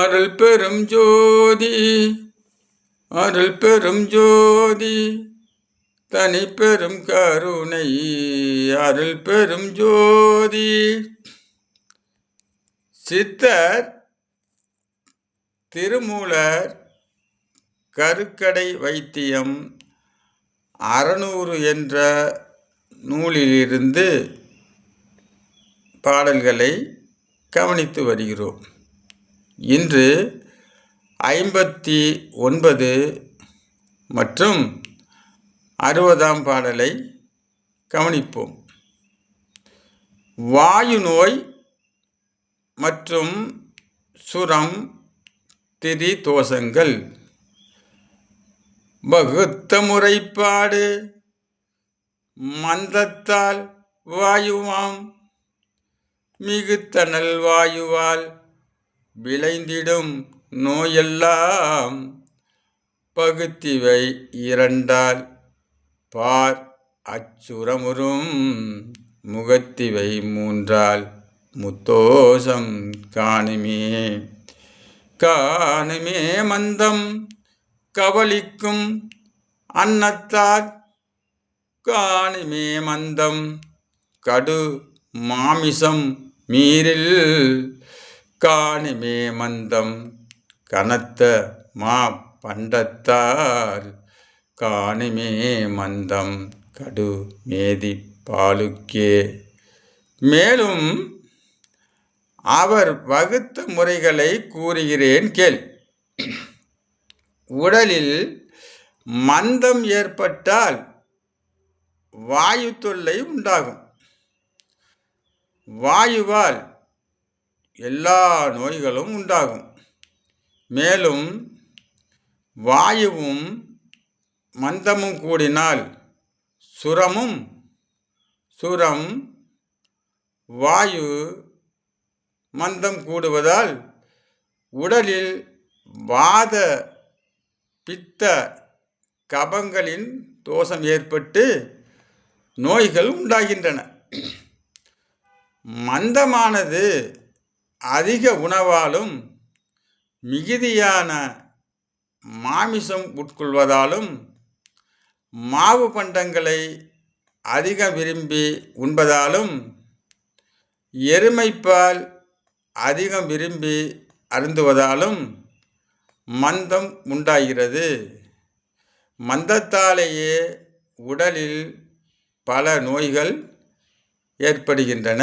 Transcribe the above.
அருள் பெரும் ஜோதி அருள் பெரும் ஜோதி தனி பெரும் கருணை அருள் பெரும் ஜோதி. சித்தர் திருமூலர் கருக்கடை வைத்தியம் அறநூறு என்ற நூலிலிருந்து பாடல்களை கவனித்து வருகிறோம். இன்று ஐம்பத்தி ஒன்பது மற்றும் அறுபதாம் பாடலை கவனிப்போம். வாயு நோய் மற்றும் சுரம் திரி தோஷங்கள். வகுத்த முறைப்பாடு. மந்தத்தால் வாயுவாம். மிகுத்தனல் வாயுவால் விளைந்திடும் நோயெல்லாம் பகுத்திவை இரண்டால் பார் அச்சுரமுறும் முகத்திவை மூன்றால் முத்தோஷம் காணுமே. காணுமே மந்தம் கவலிக்கும் அன்னத்தார் காணுமே மந்தம் கடு மாமிசம் மீறில் காணிமே மந்தம் கனத்த மா பண்டத்தால் காணிமே மந்தம் கடு மேதி பாலுக்கே. மேலும் அவர் வகுத்த முறைகளை கூறுகிறேன் கேள். உடலில் மந்தம் ஏற்பட்டால் வாயு தொல்லை உண்டாகும். வாயுவால் எல்லா நோய்களும் உண்டாகும். மேலும் வாயுவும் மந்தமும் கூடினால் சுரமும் சுரம் வாயு மந்தம் கூடுவதால் உடலில் வாத பித்த கபங்களின் தோஷம் ஏற்பட்டு நோய்கள் உண்டாகின்றன. மந்தமானது அதிக உணவாலும் மிகுதியான மாமிசம் உட்கொள்வதாலும் மாவு பண்டங்களை அதிக விரும்பி உண்பதாலும் எருமைப்பால் அதிகம் விரும்பி அருந்துவதாலும் மந்தம் உண்டாகிறது. மந்தத்தாலேயே உடலில் பல நோய்கள் ஏற்படுகின்றன.